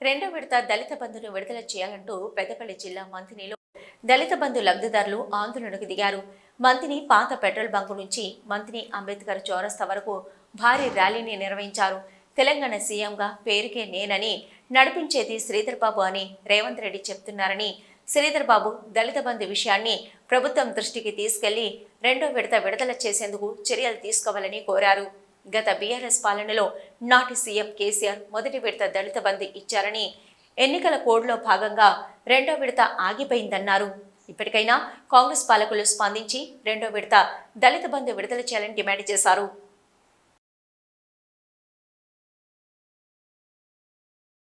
రెండో విడత దళిత బంధును విడుదల చేయాలంటూ పెద్దపల్లి జిల్లా మంతినిలో దళిత బంధు లబ్ధిదారులు ఆందోళనకు దిగారు. మంతిని పాత పెట్రోల్ బంకు నుంచి మంతిని అంబేద్కర్ చౌరస్తా వరకు భారీ ర్యాలీని నిర్వహించారు. తెలంగాణ సీఎంగా పేరుకే నేనని నడిపించేది శ్రీధర్ బాబు అని రేవంత్ రెడ్డి చెప్తున్నారని శ్రీధర్ బాబు దళిత బంధు విషయాన్ని ప్రభుత్వం దృష్టికి తీసుకెళ్ళి రెండో విడత విడుదల చేసేందుకు చర్యలు తీసుకోవాలని కోరారు. గత బీఆర్ఎస్ పాలనలో నాటి సీఎం కేసీఆర్ మొదటి విడత దళిత బంధు ఇచ్చారని ఎన్నికల కోడ్లో భాగంగా రెండో విడత ఆగిపోయిందన్నారు. ఇప్పటికైనా కాంగ్రెస్ పాలకులు స్పందించి రెండో విడత దళిత బంధు విడుదల చేయాలని డిమాండ్ చేశారు.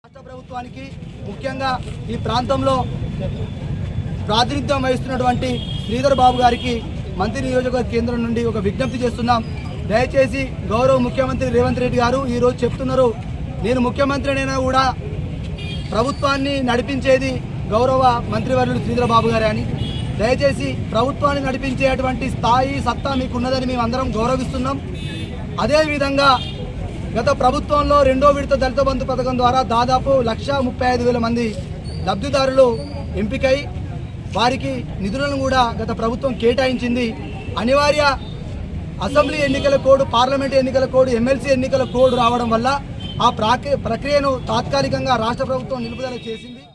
రాష్ట్ర ప్రభుత్వానికి ముఖ్యంగా ఈ ప్రాంతంలో ప్రాతినిధ్యం వహిస్తున్నటువంటి శ్రీధర్ బాబు గారికి మంత్రి నియోజకవర్గ కేంద్రం నుండి ఒక విజ్ఞప్తి చేస్తున్నాం. దయచేసి గౌరవ ముఖ్యమంత్రి రేవంత్ రెడ్డి గారు ఈరోజు చెప్తున్నారు. నేను ముఖ్యమంత్రినైనా కూడా ప్రభుత్వాన్ని నడిపించేది గౌరవ మంత్రివర్యులు శ్రీధరబాబు గారే అని. దయచేసి ప్రభుత్వాన్ని నడిపించేటువంటి స్థాయి సత్తా మీకు ఉన్నదని మేము అందరం గౌరవిస్తున్నాం అదేవిధంగా గత ప్రభుత్వంలో రెండో విడత దళిత బంధు పథకం ద్వారా దాదాపు లక్ష ముప్పై ఐదు వేల మంది లబ్ధిదారులు ఎంపికై వారికి నిధులను కూడా గత ప్రభుత్వం కేటాయించింది. అనివార్య అసెంబ్లీ ఎన్నికల కోడ్ పార్లమెంట్ ఎన్నికల కోడ్ ఎమ్మెల్సీ ఎన్నికల కోడ్ రావడం వల్ల ఆ ప్రాక్రియ ప్రక్రియను తాత్కాలికంగా రాష్ట్ర ప్రభుత్వం నిలుపుదల చేసింది.